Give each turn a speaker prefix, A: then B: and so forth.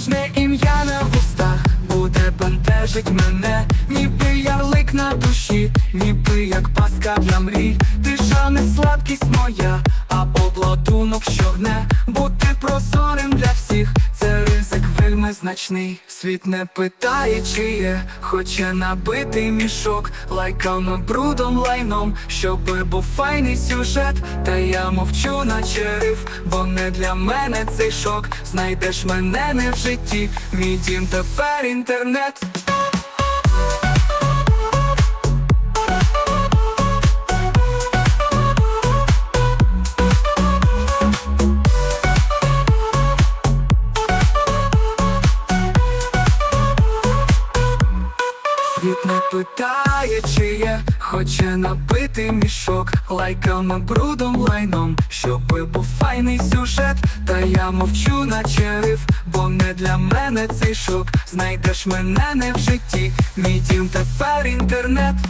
A: Кожне ім'я на вустах буде бентежить мене, ніби ярлик на душі, ніби як паска для мрій. Ти не сладкість моя, а обладунок, що гне. Бути прозорим для всіх, це ризик вельми значний. Світ не питає, чи є, хоче набити мішок, лайками, брудом, лайном, щоби був файний сюжет. Та я мовчу, наче риф, бо не для мене цей шок. Знайдеш мене не в житті, мій дім тепер інтернет. Світ не питає, чи є, хоче набити мішок лайками, брудом, лайном, щоби був файний сюжет. Та я мовчу, наче риф, бо не для мене цей шок. Знайдеш мене не в житті, мій дім тепер інтернет.